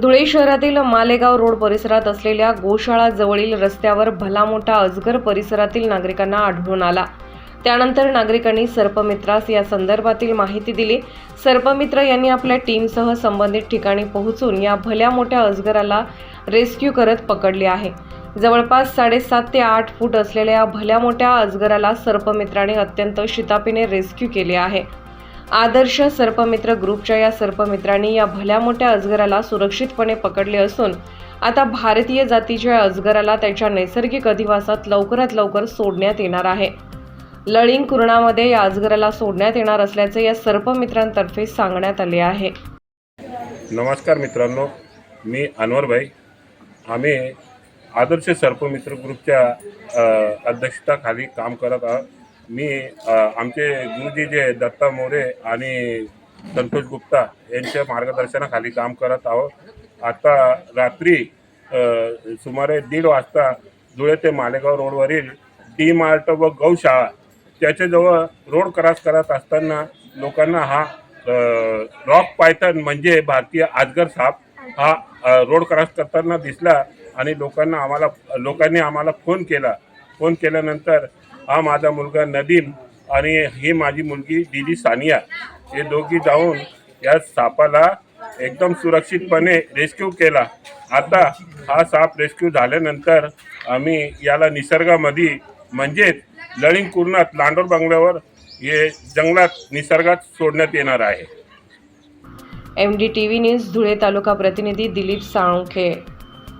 धुळे शहरातील मालेगाव रोड परिसरात असलेल्या गोशाळा जवळील रस्त्यावर भला मोठा अजगर परिसरातील नागरिकांना आढळून आला. त्यानंतर नागरिकांनी सर्पमित्रास या संदर्भातील माहिती दिली. सर्पमित्र यांनी आपल्या टीमसह संबंधित ठिकाणी पोहोचून या भल्या मोठ्या अजगराला रेस्क्यू करत पकडले आहे. जवळपास साडेसात ते आठ फूट असलेल्या या भल्या मोठ्या अजगराला सर्पमित्राने अत्यंत शितापीने रेस्क्यू केले आहे. आदर्श सर्पमित्र ग्रुपच्या या सर्पमित्रांनी या भल्या मोठ्या अजगराला सुरक्षितपणे पकडले असून आता भारतीय जातीच्या अजगराला त्याच्या नैसर्गिक अधिवासात लवकरात लवकर सोडण्यात येणार आहे. लळिंग कुरणामध्ये या अजगराला सोडण्यात येणार असल्याचे या सर्पमित्रांतर्फे सांगण्यात आले आहे. नमस्कार मित्रांनो मी अनवरभाई आम्ही आदर्श सर्पमित्र ग्रुपच्या अध्यक्षताखाली काम करत आहोत. मी आमचे गुरुजी जे दत्ता मोरे आणि संतोष गुप्ता यांच्या मार्गदर्शनाखाली काम करत आहोत. आता रात्री सुमारे दीड वाजता धुळे ते मालेगाव रोडवरील डी मार्ट व गौशाळा त्याच्याजवळ रोड क्रॉस करत असताना लोकांना हा रॉक पायथन म्हणजे भारतीय आजगर साप हा रोड क्रॉस करताना दिसला आणि लोकांना आम्हाला लोकांनी आम्हाला फोन केला. फोन केल्यानंतर हा माझा मुलगा नदीम आणि ही माझी मुलगी दिदी सानिया हे दोघी जाऊन या सापाला एकदम सुरक्षितपणे रेस्क्यू केला. आता हा साप रेस्क्यू झाल्यानंतर आम्ही याला निसर्गामध्ये म्हणजेच लळिंगकुर्णात लांडोर बंगल्यावर हे जंगलात निसर्गात सोडण्यात येणार आहे. M D T V news Dhule taluka प्रतिनिधी दिलीप साळुंखे.